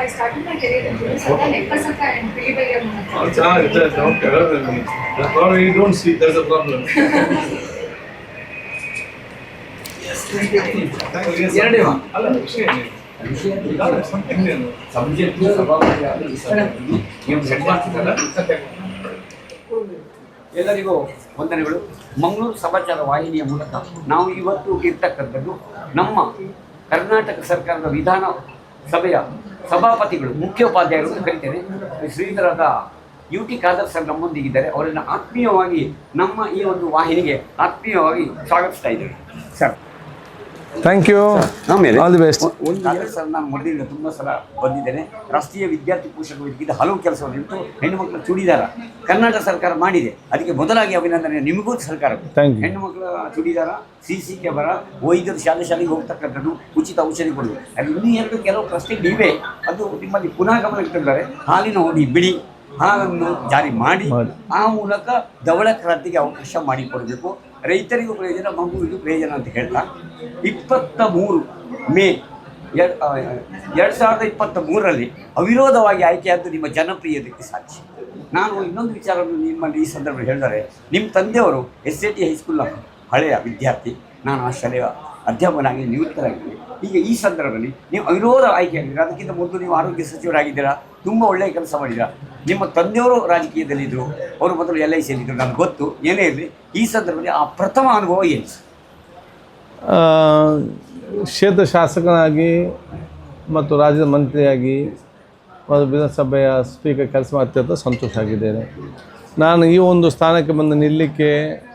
I started my career in and. Subject ಎಲ್ಲರಿಗೂ ವಂದನೆಗಳು. ಮಂಗಳೂರು ಸಮಾಚಾರ ವಾಹಿನಿಯ ಮೂಲಕ ನಾವು ಇವತ್ತು ಇರ್ತಕ್ಕಂಥದ್ದು ನಮ್ಮ ಕರ್ನಾಟಕ ಸರ್ಕಾರದ ವಿಧಾನ ಸಭೆಯ ಸಭಾಪತಿಗಳು ಮುಖ್ಯೋಪಾಧ್ಯಾಯರು ಅಂತ ಕರಿತೇನೆ ಶ್ರೀಧರದ ಯು ಟಿ ಖಾದರ್ ಸರ್ ನಮ್ಮೊಂದಿಗಿದ್ದಾರೆ ಅವರನ್ನು ಆತ್ಮೀಯವಾಗಿ ನಮ್ಮ ಈ ಒಂದು ವಾಹಿನಿಗೆ ಆತ್ಮೀಯವಾಗಿ ಸ್ವಾಗತಿಸ್ತಾ ಇದ್ದೇವೆ sir thank you all the best ಒಂದು ಎರಡು ಸಲ ನಾನು ಮೊದಲಿಂದ ತುಂಬ ಸಲ ಬಂದಿದ್ದೇನೆ. ರಾಷ್ಟ್ರೀಯ ವಿದ್ಯಾರ್ಥಿ ಪೋಷಕ ವೇದಿಕೆಯಿಂದ ಹಲವು ಕೆಲಸವನ್ನು ಇಟ್ಟು ಹೆಣ್ಣು ಮಕ್ಕಳ ಚೂಡಿದಾರ ಕರ್ನಾಟಕ ಸರ್ಕಾರ ಮಾಡಿದೆ. ಅದಕ್ಕೆ ಮೊದಲಾಗಿ ಅಭಿನಂದನೆ ನಿಮಗೂ ಸರ್ಕಾರ ಹೆಣ್ಣುಮಕ್ಕಳ you. ಹೆಣ್ಣು ಮಕ್ಕಳ ಚೂಡಿದಾರ ಸಿ ಸಿ ಕ್ಯಾಮರ ವೈದ್ಯರು ಶಾಲೆ ಶಾಲೆಗೆ ಹೋಗ್ತಕ್ಕಂಥದ್ದು ಉಚಿತ ಔಷಧಿ ಕೊಡುವುದು ಅದು ಇನ್ನೂ ಎರಡು ಕೆಲವು ಪ್ರಶ್ನೆಗಳಿವೆ ಅದು ನಿಮ್ಮಲ್ಲಿ ಪುನಃ ಗಮನ ಇಟ್ಟಿದ್ದಾರೆ. ಹಾಲಿನ ಹೋಡಿ ಬಿಡಿ. ಹಾಲನ್ನು ಜಾರಿ ಮಾಡಿ. ಮಾಡಿ. ಆ ಮೂಲಕ ದವಳ ಕ್ರಾಂತಿಗೆ ಅವಕಾಶ ಮಾಡಿಕೊಡಬೇಕು. ರೈತರಿಗೂ ಪ್ರಯೋಜನ ಮಗುವಿಗೂ ಪ್ರಯೋಜನ ಅಂತ ಹೇಳ್ತಾ ಇಪ್ಪತ್ತ ಮೂರು ಮೇ ಎರಡು ಎರಡು ಸಾವಿರದ ಇಪ್ಪತ್ತ ಮೂರರಲ್ಲಿ ಅವಿರೋಧವಾಗಿ ಆಯ್ಕೆಯಾದ್ದು ನಿಮ್ಮ ಜನಪ್ರಿಯತೆಗೆ ಸಾಕ್ಷಿ. ನಾನು ಇನ್ನೊಂದು ವಿಚಾರವನ್ನು ನಿಮ್ಮಲ್ಲಿ ಈ ಸಂದರ್ಭದಲ್ಲಿ ಹೇಳಿದರೆ, ನಿಮ್ಮ ತಂದೆಯವರು ಎಸ್ ಎ ಟಿ ಹೈಸ್ಕೂಲ್ನ ಹಳೆಯ ವಿದ್ಯಾರ್ಥಿ, ನಾನು ಆ ಶಾಲೆಯ ಅಧ್ಯಾಪನಾಗಿ ನಿವೃತ್ತರಾಗಿದ್ದೀನಿ ಈಗ ಈ ಸಂದರ್ಭದಲ್ಲಿ ನೀವು ಅವಿರೋಧ ಆಯ್ಕೆಯಾಗಿದ್ದೀರಾ? ಅದಕ್ಕಿಂತ ಮೊದಲು ನೀವು ಆರೋಗ್ಯ ಸಚಿವರಾಗಿದ್ದೀರಾ? ತುಂಬ ಒಳ್ಳೆಯ ಕೆಲಸ ಮಾಡಿದ್ದೀರಾ? ನಿಮ್ಮ ತಂದೆಯವರು ರಾಜಕೀಯದಲ್ಲಿದ್ದರು ಅವರು ಮೊದಲು ಎಲ್ ಐ ಸಿಯಲ್ಲಿದ್ದರು ನನಗೆ ಗೊತ್ತು. ಏನೇ ಇರಲಿ, ಈ ಸಂದರ್ಭದಲ್ಲಿ ಆ ಪ್ರಥಮ ಅನುಭವ ಏನು? ಕ್ಷೇತ್ರ ಶಾಸಕನಾಗಿ ಮತ್ತು ರಾಜ್ಯದ ಮಂತ್ರಿಯಾಗಿ ಮತ್ತು ವಿಧಾನಸಭೆಯ ಸ್ಪೀಕರ್ ಕೆಲಸ ಮಾಡ್ತಿರ್ತ ಸಂತೋಷ ಆಗಿದ್ದೇನೆ. ನಾನು ಈ ಒಂದು ಸ್ಥಾನಕ್ಕೆ ಬಂದು ನಿಲ್ಲಿಕ್ಕೆ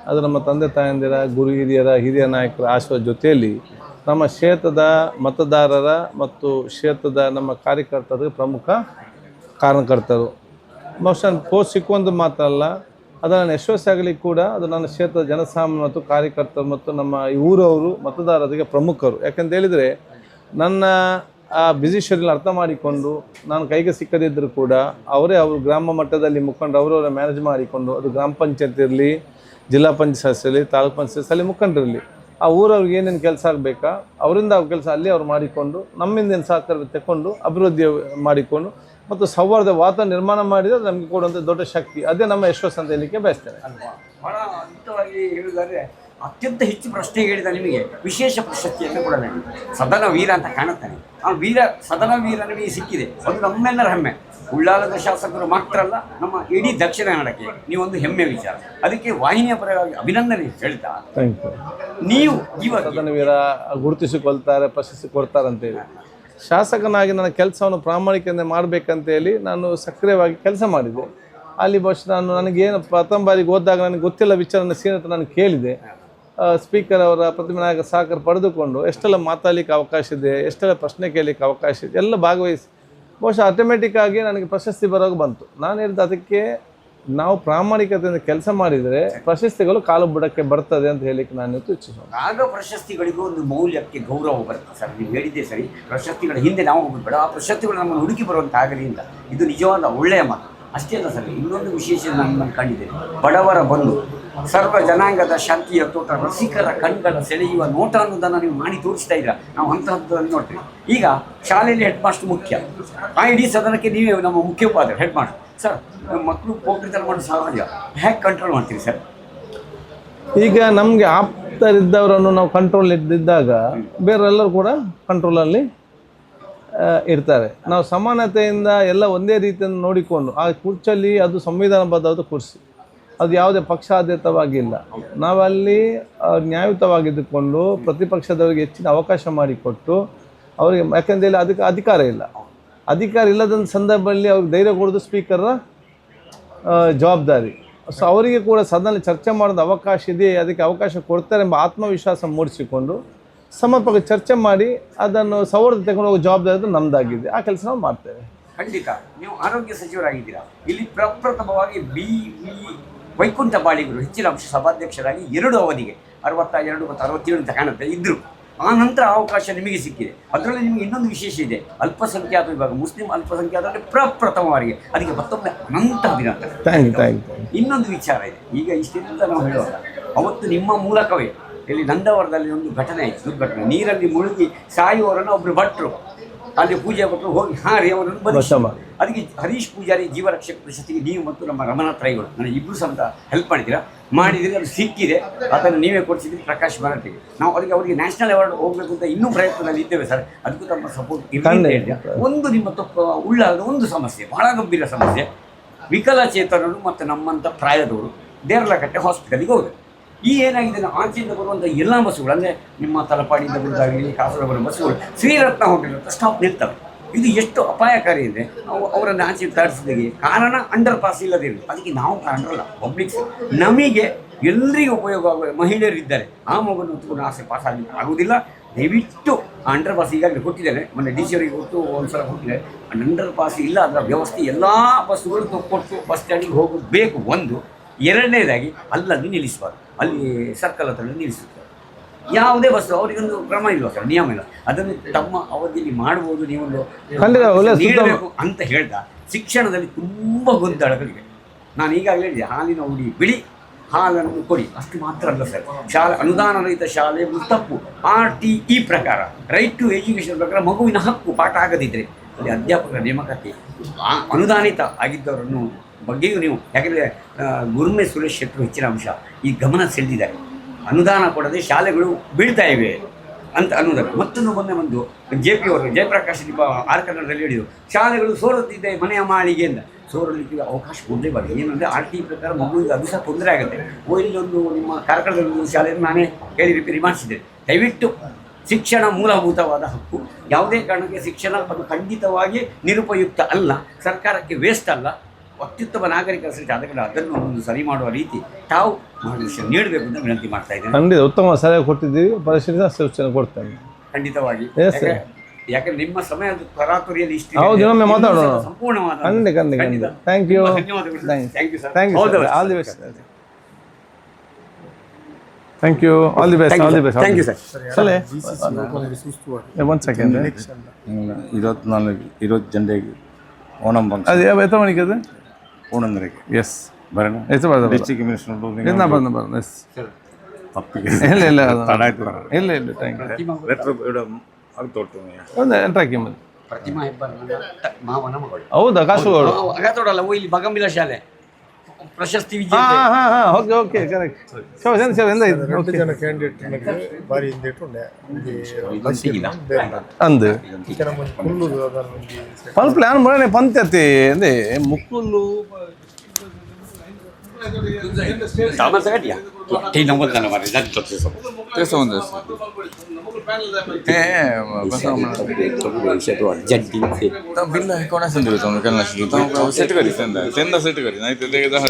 ಅದು ನಮ್ಮ ತಂದೆ ತಾಯಂದಿರ, ಗುರು ಹಿರಿಯರ, ಹಿರಿಯ ನಾಯಕರ ಆಶೀರ್ವಾದ ಜೊತೆಯಲ್ಲಿ ನಮ್ಮ ಕ್ಷೇತ್ರದ ಮತದಾರರ ಮತ್ತು ಕ್ಷೇತ್ರದ ನಮ್ಮ ಕಾರ್ಯಕರ್ತರಿಗೆ ಪ್ರಮುಖ ಕಾರಣಕರ್ತರು. ಬಹುಶಃ ಪೋಸ್ಟ್ ಸಿಕ್ಕುವಂತ ಮಾತ್ರ ಅಲ್ಲ. ಅದು ನನ್ನ ಆಗಲಿ ಕೂಡ ಅದು ನನ್ನ ಕ್ಷೇತ್ರದ ಜನಸಾಮಾನ್ಯ ಮತ್ತು ಕಾರ್ಯಕರ್ತರು ಮತ್ತು ನಮ್ಮ ಊರವರು, ಮತದಾರರಿಗೆ ಪ್ರಮುಖರು. ಯಾಕಂತ ಹೇಳಿದರೆ ನನ್ನ ಆ ಬ್ಯುಸಿ ಶೆಡ್ಯೂಲ್ ಅರ್ಥ ಮಾಡಿಕೊಂಡು ನಾನು ಕೈಗೆ ಸಿಕ್ಕದಿದ್ದರೂ ಕೂಡ ಅವರೇ ಅವರು ಗ್ರಾಮ ಮಟ್ಟದಲ್ಲಿ ಮುಖಂಡರು, ಅವರವರ ಮ್ಯಾನೇಜ್ ಮಾಡಿಕೊಂಡು ಅದು ಗ್ರಾಮ ಪಂಚಾಯತ್ ಇರಲಿ, ಜಿಲ್ಲಾ ಪಂಚಾಯತ್ ಇರಲಿ, ತಾಲೂಕು ಪಂಚಾಯತ್ ಅಲ್ಲಿ ಮುಖಂಡರಿರಲಿ ಆ ಊರವ್ರಿಗೆ ಏನೇನು ಕೆಲಸ ಆಗಬೇಕಾ? ಅವರಿಂದ ಅವ್ರ ಕೆಲಸ ಅಲ್ಲಿ ಅವ್ರು ಮಾಡಿಕೊಂಡು, ನಮ್ಮಿಂದ ಏನು ಸಹಕಾರ ತಗೊಂಡು ಅಭಿವೃದ್ಧಿ ಮಾಡಿಕೊಂಡು ಮತ್ತು ಸೌಹಾರ್ದ ವಾತಾವರಣ ನಿರ್ಮಾಣ ಮಾಡಿದರೆ ನಮಗೆ ಕೊಡುವಂಥ ದೊಡ್ಡ ಶಕ್ತಿ. ಅದೇ ನಮ್ಮ ಯಶಸ್ಸು ಅಂತ ಹೇಳಲಿಕ್ಕೆ ಬಯಸ್ತೇನೆ. ಅಲ್ವಾ? ಬಹಳ ಅದ್ಭುತವಾಗಿ ಹೇಳಿದರೆ ಅತ್ಯಂತ ಹೆಚ್ಚು ಪ್ರಶ್ನೆ ಹೇಳಿದ ನಿಮಗೆ ವಿಶೇಷ ಪ್ರಶಸ್ತಿಯನ್ನು ಕೊಡಲಿ ಸದನ ವೀರ ಅಂತ ಕಾಣುತ್ತಾನೆ. ಆ ವೀರ ಸದನ ವೀರ ನಿಮಗೆ ಸಿಕ್ಕಿದೆ. ಅದು ನಮ್ಮೆಲ್ಲರ ಹೆಮ್ಮೆ. ಉಳ್ಳಾಲದ ಶಾಸಕರು ಮಾತ್ರ ಅಲ್ಲ ನಮ್ಮ ಇಡೀ ದಕ್ಷಿಣ ಕನ್ನಡಕ್ಕೆ ನೀವೊಂದು ಹೆಮ್ಮೆ ವಿಚಾರ. ಅದಕ್ಕೆ ವಾಹಿನಿಯ ಪರವಾಗಿ ಅಭಿನಂದನೆ ಹೇಳ್ತಾ ನೀವು ಇವಾಗ ಸದನ ವೀರ ಗುರುತಿಸಿಕೊಳ್ತಾರೆ ಪ್ರಶಸ್ತಿ ಕೊಡ್ತಾರೆ ಅಂತೇಳಿ ಶಾಸಕನಾಗಿ ನನ್ನ ಕೆಲಸವನ್ನು ಪ್ರಾಮಾಣಿಕತೆ ಮಾಡಬೇಕಂತ ಹೇಳಿ ನಾನು ಸಕ್ರಿಯವಾಗಿ ಕೆಲಸ ಮಾಡಿದೆ. ಅಲ್ಲಿ ಬಹುಶಃ ನಾನು ನನಗೇನು ಪ್ರಥಮ ಬಾರಿಗೆ ಹೋದಾಗ ನನಗೆ ಗೊತ್ತಿಲ್ಲ ವಿಚಾರನ ಸೀನಿಯರ್ ನಾನು ಕೇಳಿದೆ. ಸ್ಪೀಕರ್ ಅವರ ಪ್ರತಿಮೆ ನಾಯಕ ಸಹಕಾರ ಪಡೆದುಕೊಂಡು ಎಷ್ಟೆಲ್ಲ ಮಾತಾಡಲಿಕ್ಕೆ ಅವಕಾಶ ಇದೆ, ಎಷ್ಟೆಲ್ಲ ಪ್ರಶ್ನೆ ಕೇಳಲಿಕ್ಕೆ ಅವಕಾಶ ಇದೆ, ಎಲ್ಲ ಭಾಗವಹಿಸಿ. ಬಹುಶಃ ಆಟೋಮೆಟಿಕ್ಕಾಗಿ ನನಗೆ ಪ್ರಶಸ್ತಿ ಬರೋಕೆ ಬಂತು. ನಾನು ಹೇಳಿದ ಅದಕ್ಕೆ ನಾವು ಪ್ರಾಮಾಣಿಕತೆಯಿಂದ ಕೆಲಸ ಮಾಡಿದರೆ ಪ್ರಶಸ್ತಿಗಳು ಕಾಲು ಬುಡಕ್ಕೆ ಬರ್ತದೆ ಅಂತ ಹೇಳಿಕ್ಕೆ ನಾನು ಇಚ್ಛಿಸೋಣ ಆಗ ಪ್ರಶಸ್ತಿಗಳಿಗೂ ಒಂದು ಮೌಲ್ಯಕ್ಕೆ ಗೌರವ ಬರುತ್ತೆ ಸರ್, ನೀವು ಹೇಳಿದ್ದೆ ಸರಿ. ಪ್ರಶಸ್ತಿಗಳ ಹಿಂದೆ ನಾವು ಹೋಗ್ಬೇಡ ಆ ಪ್ರಶಸ್ತಿಗಳು ನಮ್ಮನ್ನು ಹುಡುಕಿ ಬರುವಂತ ಆಗಲಿಲ್ಲ. ಇದು ನಿಜವಾದ ಒಳ್ಳೆಯ ಮಾತು. ಅಷ್ಟೇ ಅಲ್ಲ ಸರ್, ಇನ್ನೊಂದು ವಿಶೇಷ ನಾನು ಕಂಡಿದೆ ಬಡವರ ಬಂದು ಸರ್ವ ಜನಾಂಗದ ಶಾಂತಿಯ ತೋಟ ರಸಿಕರ ಕಣ್ಗಳ ಸೆಳೆಯುವ ನೋಟ ಅನ್ನೋದನ್ನು ನೀವು ಮಾಡಿ ತೋರಿಸ್ತಾ ಇದ್ದೀರಾ? ನಾವು ಅಂತಹದ್ದನ್ನು ನೋಡ್ತೀವಿ. ಈಗ ಶಾಲೆಯಲ್ಲಿ ಹೆಡ್ ಮಾಸ್ಟರ್ ಮುಖ್ಯ. ಆ ಇಡೀ ಸದನಕ್ಕೆ ನೀವೇ ನಮ್ಮ ಮುಖ್ಯೋಪಾಧ್ಯಾಯ ಹೆಡ್ ಮಾಸ್ಟರ್ ಸರ್ ಮಕ್ಕಳು ಪೋಖ್ರಿತನ ಮಾಡೋ ಹೇಗೆ ಕಂಟ್ರೋಲ್ ಮಾಡ್ತೀರಿ ಸರ್? ಈಗ ನಮಗೆ ಆಪ್ತರಿದ್ದವರನ್ನು ನಾವು ಕಂಟ್ರೋಲ್ ಇದ್ದಿದ್ದಾಗ ಬೇರೆಲ್ಲರೂ ಕೂಡ ಕಂಟ್ರೋಲಲ್ಲಿ ಇರ್ತಾರೆ. ನಾವು ಸಮಾನತೆಯಿಂದ ಎಲ್ಲ ಒಂದೇ ರೀತಿಯನ್ನು ನೋಡಿಕೊಂಡು, ಆ ಕುರ್ಚಲ್ಲಿ ಅದು ಸಂವಿಧಾನಬದ್ಧವಾದ ಕುರ್ಸಿ. ಅದು ಯಾವುದೇ ಪಕ್ಷಾದ್ಯತವಾಗಿಲ್ಲ ನಾವಲ್ಲಿ ನ್ಯಾಯಯುತವಾಗಿದ್ದುಕೊಂಡು ಪ್ರತಿಪಕ್ಷದವರಿಗೆ ಹೆಚ್ಚಿನ ಅವಕಾಶ ಮಾಡಿಕೊಟ್ಟು, ಅವರಿಗೆ ಯಾಕೆಂದರೆ ಅದಕ್ಕೆ ಅಧಿಕಾರ ಇಲ್ಲ. ಅಧಿಕಾರ ಇಲ್ಲದಂಥ ಸಂದರ್ಭದಲ್ಲಿ ಅವ್ರಿಗೆ ಧೈರ್ಯ ಕೊಡೋದು ಸ್ಪೀಕರ್ನ ಜವಾಬ್ದಾರಿ. ಸೊ ಅವರಿಗೆ ಕೂಡ ಸದನ ಚರ್ಚೆ ಮಾಡೋದು ಅವಕಾಶ ಇದೆ ಅದಕ್ಕೆ ಅವಕಾಶ ಕೊಡ್ತಾರೆ ಎಂಬ ಆತ್ಮವಿಶ್ವಾಸ ಮೂಡಿಸಿಕೊಂಡು ಸಮರ್ಪಕ ಚರ್ಚೆ ಮಾಡಿ ಅದನ್ನು ಸೌಹಾರ್ದ ತಗೊಂಡು ಹೋಗೋ ಜವಾಬ್ದಾರಿ ನಮ್ಮದಾಗಿದೆ ಆ ಕೆಲಸ ನಾವು ಮಾಡ್ತೇವೆ. ಖಂಡಿತ. ನೀವು ಆರೋಗ್ಯ ಸಚಿವರಾಗಿದ್ದೀರಾ? ಇಲ್ಲಿ ಪ್ರಪ್ರಥಮವಾಗಿ ಬಿ ವಿ ವೈಕುಂಠ ಬಾಳಿಗರು, ಹೆಚ್ಚಿನ ಅಂಶ ಸಭಾಧ್ಯಕ್ಷರಾಗಿ ಎರಡು ಅವಧಿಗೆ ಅರವತ್ತ ಎರಡು ಮತ್ತು ಅರವತ್ತೇಳು ಅಂತ ಕಾಣುತ್ತೆ ಇದ್ದರು ಆ ನಂತರ ಅವಕಾಶ ನಿಮಗೆ ಸಿಕ್ಕಿದೆ. ಅದರಲ್ಲಿ ನಿಮಗೆ ಇನ್ನೊಂದು ವಿಶೇಷ ಇದೆ. ಅಲ್ಪಸಂಖ್ಯಾತ ವಿಭಾಗ ಮುಸ್ಲಿಂ ಅಲ್ಪಸಂಖ್ಯಾತರಲ್ಲಿ ಪ್ರಪ್ರಥಮವಾರಿಗೆ ಅದಕ್ಕೆ ಮತ್ತೊಮ್ಮೆ ಅನಂತ ಅಭಿನಂದನೆ. ಇನ್ನೊಂದು ವಿಚಾರ ಇದೆ. ಈಗ ಇಷ್ಟೆಲ್ಲ ನಾವು ಹೇಳುವಾಗ ಅವತ್ತು ನಿಮ್ಮ ಮೂಲಕವೇ ಇಲ್ಲಿ ನಂದವರದಲ್ಲಿ ಒಂದು ಘಟನೆ ಆಯಿತು ದುರ್ಘಟನೆ. ನೀರಲ್ಲಿ ಮುಳುಗಿ ಸಾಯುವವರನ್ನು ಒಬ್ಬರು ಭಟ್ರು. ಅಲ್ಲಿ ಪೂಜೆ ಮಕ್ಕಳು ಹೋಗಿ ಹಾಂ ಅವರನ್ನು ವಶ ಬಂಧಿಸಿದ್ರು. ಅದಕ್ಕೆ ಹರೀಶ್ ಪೂಜಾರಿ ಜೀವರಕ್ಷಕ ಪ್ರಶಸ್ತಿಗೆ ನೀವು ಮತ್ತು ನಮ್ಮ ರಮನಾಥ್ ರೈಗಳು ನನಗೆ ಇಬ್ಬರು ಸಮೇತ ಹೆಲ್ಪ್ ಮಾಡಿದ್ದೀರಾ? ಮಾಡಿದರೆ ಅದು ಸಿಕ್ಕಿದೆ. ಅದನ್ನು ನೀವೇ ಕೊಡಿಸಿದ್ರಿ ಪ್ರಕಾಶ್ ಮರಾಠಿಗೆ ನಾವು ಅದಕ್ಕೆ ಅವರಿಗೆ ನ್ಯಾಷನಲ್ ಅವಾರ್ಡ್ ಹೋಗಬೇಕು ಅಂತ ಇನ್ನೂ ಪ್ರಯತ್ನದಲ್ಲಿ ಇದ್ದೇವೆ ಸರ್. ಅದಕ್ಕೂ ತಮ್ಮ ಸಪೋರ್ಟ್ ಖಂಡಿತ. ಒಂದು ನಿಮ್ಮ ತಪ್ಪು ಉಳ್ಳಾಗದ ಒಂದು ಸಮಸ್ಯೆ ಬಹಳ ಗಂಭೀರ ಸಮಸ್ಯೆ. ವಿಕಲಚೇತನರು ಮತ್ತು ನಮ್ಮಂಥ ಪ್ರಾಯದವರು ದೇರ್ಲಕಟ್ಟೆ ಹಾಸ್ಪಿಟಲಿಗೆ ಹೋಗಬೇಕು ಈ ಏನಾಗಿದೆ ಅಂದ್ರೆ ಆಚೆಯಿಂದ ಬರುವಂಥ ಎಲ್ಲ ಬಸ್ಸುಗಳು, ಅಂದರೆ ನಿಮ್ಮ ತಲಪಾಡಿಯಿಂದ ಬರೋದಾಗಲಿ ಕಾಸರಗೋಡು ಬರೋ ಬಸ್ಸುಗಳು, ಶ್ರೀರತ್ನ ಹೋಟೆಲ್ ಸ್ಟಾಪ್ ನಿಲ್ತವೆ. ಇದು ಎಷ್ಟು ಅಪಾಯಕಾರಿ ಅಂದರೆ ನಾವು ಅವರನ್ನು ಆಚೆ ತರಿಸಿದಾಗೆ ಕಾರಣ ಅಂಡರ್ ಪಾಸ್ ಇಲ್ಲದೇ ಇರುತ್ತೆ ಅದಕ್ಕೆ ನಾವು ಕಾರಣರಲ್ಲ ಪಬ್ಲಿಕ್ಸ್ ನಮಗೆ ಎಲ್ಲರಿಗೂ ಉಪಯೋಗ ಆಗುವ ಮಹಿಳೆಯರು ಇದ್ದಾರೆ. ಆ ಮಗುವನ್ನು ಹೊತ್ಕೊಂಡು ಆಸೆ ಪಾಸ್ ಆಗಲಿಕ್ಕೆ ಆಗುವುದಿಲ್ಲ. ದಯವಿಟ್ಟು ಅಂಡರ್ ಪಾಸ್ ಈಗಾಗಲೇ ಕೊಟ್ಟಿದ್ದೇನೆ. ಮೊನ್ನೆ ಡಿ ಸಿ ಅವರಿಗೆ ಕೊಟ್ಟು ಒಂದು ಸಲ ಕೊಟ್ಟಿದ್ದಾರೆ ಅಂಡರ್ ಪಾಸ್ ಇಲ್ಲ ಅದರ ವ್ಯವಸ್ಥೆ ಎಲ್ಲ ಬಸ್ಸುಗಳು ಕೊಟ್ಟು ಬಸ್ ಸ್ಟ್ಯಾಂಡಿಗೆ ಹೋಗಬೇಕು. ಒಂದು. ಎರಡನೇದಾಗಿ ಅಲ್ಲಲ್ಲಿ ನಿಲ್ಲಿಸಬಾರ್ದು. ಅಲ್ಲಿ ಸರ್ಕಲ್ ಹತ್ರ ನಿಲ್ಲಿಸುತ್ತಾರೆ ಯಾವುದೇ ವಸ್ತು ಅವರಿಗೊಂದು ಕ್ರಮ ಇಲ್ಲ ಸರ್ ನಿಯಮ ಇಲ್ಲ. ಅದನ್ನು ತಮ್ಮ ಅವಧಿಯಲ್ಲಿ ಮಾಡ್ಬೋದು ನೀವೊಂದು ನೀಡಬೇಕು ಅಂತ ಹೇಳ್ದ ಶಿಕ್ಷಣದಲ್ಲಿ ತುಂಬ ಗೊಂದಲಗಳಿವೆ. ನಾನು ಈಗಾಗಲೇ ಹೇಳಿದೆ ಹಾಲಿನ ಉಡಿ ಬಿಳಿ ಹಾಲನ್ನು ಕೊಡಿ. ಅಷ್ಟು ಮಾತ್ರ ಅಲ್ಲ ಸರ್. ಶಾಲೆ ಅನುದಾನ ರಹಿತ ಶಾಲೆ ತಪ್ಪು. ಆರ್ ಟಿ ಇ ಪ್ರಕಾರ ರೈಟ್ ಟು ಎಜುಕೇಷನ್ ಪ್ರಕಾರ ಮಗುವಿನ ಹಕ್ಕು ಪಾಠ ಆಗದಿದ್ದರೆ ಅಲ್ಲಿ ಅಧ್ಯಾಪಕರ ನೇಮಕಕ್ಕೆ ಆ ಅನುದಾನಿತ ಆಗಿದ್ದವರನ್ನು ಬಗ್ಗೆಯೂ ನೀವು ಯಾಕೆಂದರೆ ಗುರುಮೆ ಸುರೇಶ್ ಶೆಟ್ಟರು ಹೆಚ್ಚಿನ ಅಂಶ. ಈ ಗಮನ ಸೆಳೆದಿದ್ದಾರೆ. ಅನುದಾನ ಕೊಡದೆ ಶಾಲೆಗಳು ಬೀಳ್ತಾ ಇವೆ ಅಂತ ಅನ್ನೋದಲ್ಲ. ಮತ್ತೊಂದು ಮೊನ್ನೆ ಒಂದು ಜೆ ಪಿ ಅವರು, ಜಯಪ್ರಕಾಶ್ ದೀಪ ಆರ್ ಕನ್ನಡದಲ್ಲಿ ಹೇಳಿದರು, ಶಾಲೆಗಳು ಸೋರುತ್ತಿದ್ದೆ ಮನೆಯ ಮಾಳಿಗೆ ಅಂತ. ಸೋರಲಿಕ್ಕೆ ಅವಕಾಶ ಕೊಡಲೇಬಾರ್ದು ಏನಂದರೆ, ಆರ್ ಟಿ ಪ್ರಕಾರ ಮಗುವಿಗೆ ಅದು ಸಹ ತೊಂದರೆ ಆಗುತ್ತೆ. ಓ, ಇಲ್ಲೊಂದು ನಿಮ್ಮ ಕಾರ್ಕಳದಲ್ಲಿ ಒಂದು ಶಾಲೆಯನ್ನು ನಾನೇ ಹೇಳಿ ರಿಪೇರಿ ಮಾಡಿಸಿದ್ದೆ ದಯವಿಟ್ಟು ಶಿಕ್ಷಣ ಮೂಲಭೂತವಾದ ಹಕ್ಕು. ಯಾವುದೇ ಕಾರಣಕ್ಕೆ ಶಿಕ್ಷಣ ಅದು ಖಂಡಿತವಾಗಿ ನಿರುಪಯುಕ್ತ ಅಲ್ಲ. ಸರ್ಕಾರಕ್ಕೆ ವೇಸ್ಟ್ ಅಲ್ಲ. ಅತ್ಯುತ್ತಮ ನಾಗರಿಕ ಜಾತಕಗಳು ಅದನ್ನು ಒಂದು ಸರಿ ಮಾಡುವ ರೀತಿ ತಾವು ಮಾರ್ಗದರ್ಶನ ನೀಡಬೇಕು ಅಂತ ವಿನಂತಿ ಮಾಡ್ತಾ ಇದ್ದೇನೆ. ಖಂಡಿತ ಉತ್ತಮ ಸಲಹೆ ಕೊಟ್ಟಿದ್ದೀವಿ. ಪರಿಶೀಲಿಸಿ ಸೂಚನೆ ಕೊಡ್ತೇನೆ. ಖಂಡಿತವಾಗಿ. ಯಾಕೆ- ಯಾಕಂದ್ರೆ ನಿಮ್ಮ ಸಮಯ ಅದು ತರಾತುರಿಯಲ್ಲಿ ಇಷ್ಟು ಹೌದು, ಇನ್ನೊಮ್ಮೆ ಮಾತಾಡೋಣ. ಸಂಪೂರ್ಣವಾದ ಖಂಡಿತ ಖಂಡಿತ ಖಂಡಿತ. ಥ್ಯಾಂಕ್ ಯು ಧನ್ಯವಾದಗಳು thank you sir. Thank you all the best thank you all the best thank you sir the ಒಂದು ಸಲಹೆ ಒನ್ ಸೆಕೆಂಡ್ ಇಲ್ಲ, ಇವತ್ತು ನಾನು ಇರೋದು ಜನರಿಗೆ ಓಣಂ ಫಂಕ್ಷನ್ ಅದು ಯಾವ ಎತ್ತ ಮಣಿಕೆ ಅದು? ഓണം നിരക്ക് ಎಸ್ ഭരണം ಎತ್ತ ಬರ್ದ ഡിസ്ട്രിക്ട് കമ്മീഷണർ ಇಲ್ಲ ಬಂದ ಬಂದ ಎಸ್ ಇಲ್ಲ ಇಲ್ಲ ಅದು- ಇಲ್ಲ ಇಲ್ಲ ಥ್ಯಾಂಕ್ ಯು ಲೆಟರ್ ഇവിടെ ಅಗ್ತೊಟ್ಟು ಒಂದು ಎಂಟ್ರಾಕಿ ಮಂದಿ ಪ್ರತಿಮಾ ಹೆಬ್ಬಾರ್ ಮಾವನ ಮಗಳು ಹೌದಾ ಕಾಸುಗಳು ಅಗತೋಡಲ್ಲ ಓ ಇಲ್ಲಿ ಬಗಂಬಿಲ ಶಾಲೆ ಪ್ರಶಸ್ತಿ ಹಾಂ ವಿಜೇತೆ ಹಾಂ ಹಾಂ ಓಕೆ ಓಕೆ ಕರೆಕ್ಟ್ ಸೊ ಎಂದ ಸೇವೆ ಎಂದ ಇದು రెండు ಓಕೆ జన క్యాండిడేట్ మనకి భారీ ఇందేటుండే ఇది ಸಿಗಿಲ್ಲ ಅಂದು ఇక్కడ మన కుళ్ళు దాని నుండి ಪಲ್ ಪ್ಲಾನ್ ಮಾಡೋಣ ಪಂಚಾಯತಿ ಅಂದೆ ಮುಕ್ಕುಲು कोणा असेल तुला तुम्ही केला असेल तू सेट करी त्यांना त्यांना सेट करी नाही तर ते दहा